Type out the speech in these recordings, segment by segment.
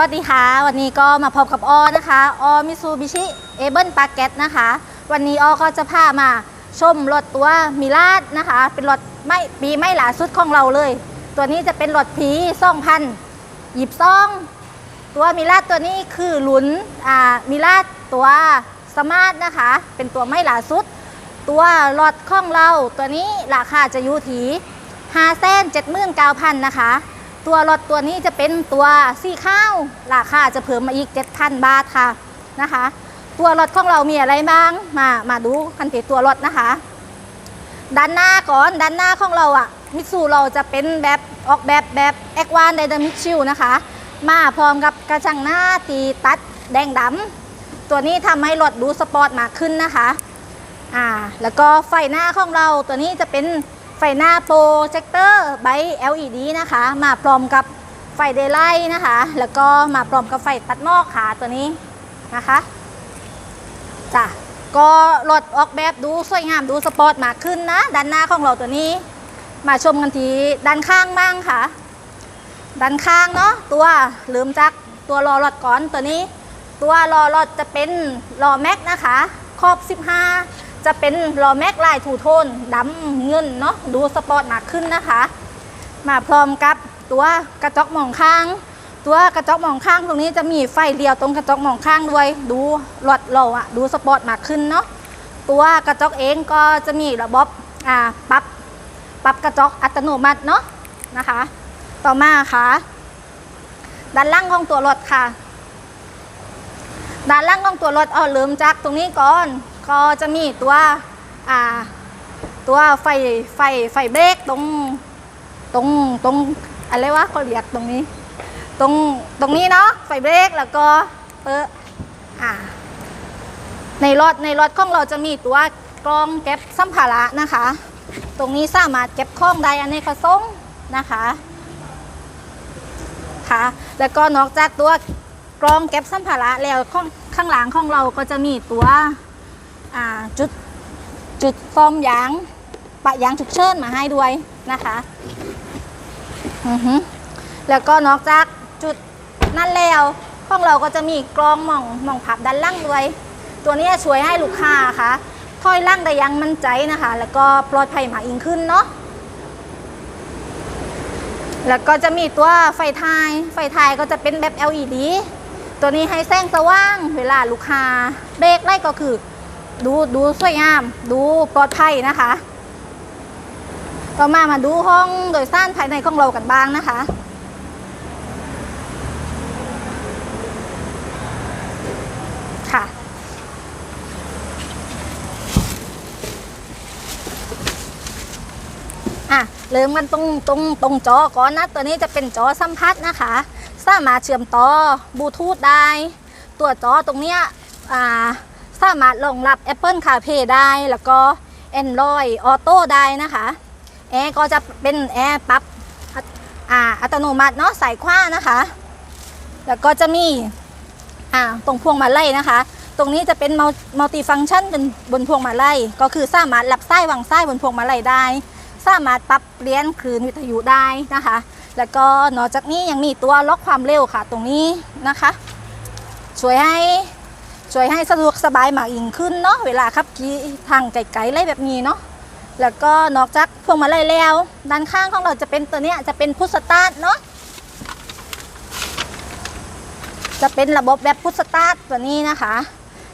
วัสดีค่ะ วันนี้ก็มาพบกับออนะคะอ้อมิซูบิชิเอเบิลปาเกตนะคะ วันนี้อ้อก็จะพามาชมรถตัวมิลาดนะคะ เป็นรถไม่ปีไม่หลาสุดของเราเลย ตัวนี้จะเป็นรถผีซ่องพันหยิบซ่อง ตัวมิลาดตัวนี้คือหลุนอ่ามิลาดตัวสมาร์ทนะคะ เป็นตัวไม่หลาสุด ตัวรถของเราตัวนี้ราคาจะอยู่ที่5แสน79,000นะคะ ตัวรถตัวนี้จะเป็นตัวซี่ข้าวราคาจะเพิ่มมาอีก 7,000 บาทค่ะนะคะ ตัวรถของเรามีอะไรบ้างมามาดูกันติตัวรถนะคะ ด้านหน้าก่อนด้านหน้าของเราอะมิตซูเราจะเป็นแบบออกแบบแบบแอควานไดนามิกชิลนะคะ มาพร้อมกับกระจังหน้าตีตัดแดงดำตัวนี้ทำให้รถดูสปอร์ตมากขึ้นนะคะอ่าแล้วก็ไฟหน้าของเราตัวนี้จะเป็น ไฟหน้าโปรเจคเตอร์ไบ LED นะคะ มาพร้อมกับไฟเดย์ไลท์นะคะ แล้วก็มาพร้อมกับไฟตัดหมอกขาตัวนี้นะคะจ้ะก็รถออกแบบดูสวยงามดูสปอร์ตมากขึ้นนะ ด้านหน้าของเราตัวนี้ มาชมกันทีด้านข้างบ้างค่ะ ด้านข้างเนาะตัวลืมจักตัวรอรถก่อนตัวนี้ ตัวรอรถจะเป็นรอแม็กนะคะขอบ 15 จะเป็นรอแม็กลายถูโทนดำเงินเนาะดูสปอร์ตมากขึ้นนะคะ มาพร้อมกับตัวกระจกมองข้าง ตัวกระจกมองข้างตรงนี้จะมีไฟเดียวตรงกระจกมองข้างด้วย ดูรถเราอะดูสปอร์ตมากขึ้นเนาะตัวกระจกเองก็จะมีระบบอ่าปรับปรับกระจกอัตโนมัติเนาะนะคะ ต่อมาค่ะ ด้านล่างของตัวรถค่ะ ด้านล่างของตัวรถเอาลืมจากตรงนี้ก่อน ก็จะมีตัวอ่าตัวไฟไฟไฟเบรกตรงตรงตรงอะไรวะเขาเรียกตรงนี้ ตรงตรงนี้เนาะไฟเบรกแล้วก็เปิดอ่าในรถในรถของเราจะมีตัวกรองเก็บสัมภาระนะคะ ตรงนี้สามารถเก็บข้องได้อันนี้ผสมนะคะค่ะแล้วก็นอกจากตัวกรองเก็บสัมภาระแล้วข้างข้างหลังของเราก็จะมีตัว จุดจุดซ่อมยางปะยางฉุกเฉินมาให้ด้วยนะคะอือฮึแล้วก็นอกจากจุดนั่นแล้วของเราก็จะมีกรองหม่องหม่องพับด้านล่างด้วย ตัวนี้ช่วยให้ลูกค้าค่ะถอยล่างได้อยังมั่นใจนะคะ แล้วก็ปลอดภัยมากยิ่งขึ้นเนาะแล้วก็จะมีตัวไฟท้าย ไฟท้ายก็จะเป็นแบบ LED ตัวนี้ให้แสงสว่าง เวลาลูกค้าเบรกไล่ก็คือ ดูดูสวยงาม ดูปลอดภัยนะคะ ต่อมามาดูห้องโดยสารภายในของเรากันบ้างนะคะ ค่ะ อะ เริ่มกันตรงตรงตรงจอก่อนนะ ตัวนี้จะเป็นจอสัมผัสนะคะ สามารถเชื่อมต่อบลูทูธได้ ตัวจอตรงเนี้ยอ่า สามารถรองรับ Apple CarPlay ได้แล้วก็ Android Auto ได้นะคะแอร์ก็จะเป็นแอร์ปรับอัตอ่าอัตโนมัติเนาะสายขว้านะคะ แล้วก็จะมีอ่าตรงพวงมาลัยนะคะ ตรงนี้จะเป็นมัลติฟังชันบนบนพวงมาลัยก็คือสามารถรับสายวางสายบนพวงมาลัยได้ สามารถปรับเปลี่ยนคลื่นวิทยุได้นะคะ แล้วก็นอกจากนี้ยังมีตัวล็อกความเร็วค่ะ ตรงนี้นะคะ ช่วยให้ ช่วยให้สะดวกสบายมากยิ่งขึ้นเนาะเวลาขับขี่ทางไกลๆอะไรแบบนี้เนาะแล้วก็นอกจากพวงมาลัยแล้ว ด้านข้างของเราจะเป็นตัวเนี้ยจะเป็นพุทสตาร์ทเนาะจะเป็นระบบแบบพุทสตาร์ทตัวนี้นะคะ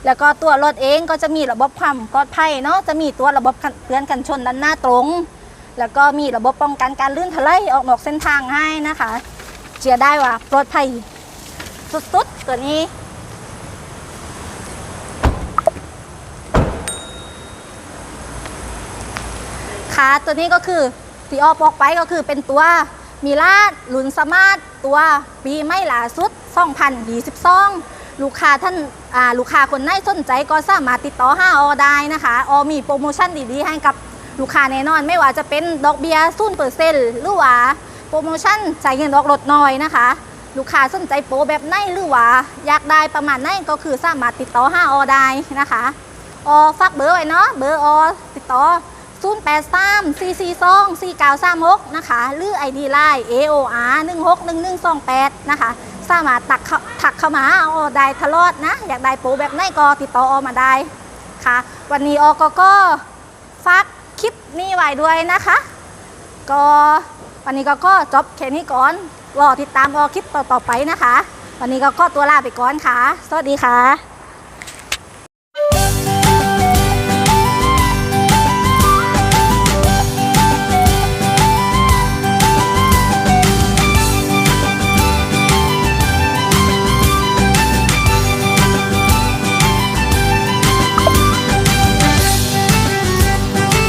แล้วก็ตัวรถเองก็จะมีระบบความปลอดภัยเนาะจะมีตัวระบบเตือนกันชนด้านหน้าตรง แล้วก็มีระบบป้องกันการลื่นถลายออกนอกเส้นทางให้นะคะเชื่อได้ว่าปลอดภัยสุดๆตัวนี้ ค่ะตัวนี้ก็คือที่ออกบอกไปก็คือเป็นตัวมีลาดหลุนสมาร์ทตัวปีไม่หลาสุด2022ลูกค้าท่านลูกค้าคนไหนสนใจก็สามารถติดต่อห้าออได้นะคะออมีโปรโมชั่นดีๆให้กับลูกค้าแน่นอน ไม่ว่าจะเป็นดอกเบี้ยศูนเปอร์เซ็นต์หรือว่าโปรโมชั่นจ่ายเงินดอกลดน้อยนะคะ ลูกค้าสนใจโปรแบบไหนหรือว่าอยากได้ประมาณไหนก็คือสามารถติดต่อห้าออได้นะคะออฝากเบอร์ไว้เนาะเบอร์ออติดต่อ 083 442 4936นะคะหรือ ID Line AOR 161128นะคะสามารถตักข้าถักเข้ามาออได้ตลอดนะอยากได้โปรแบบไหนก็ติดต่อออมาได้ค่ะ วันนี้ออก็ก็ฝากคลิปนี้ไว้ด้วยนะคะ ก็วันนี้ก็ก็จบแค่นี้ก่อนรอติดตามออคลิปต่อๆไปนะคะ วันนี้ก็ก็ตัวลาไปก่อนค่ะ สวัสดีค่ะ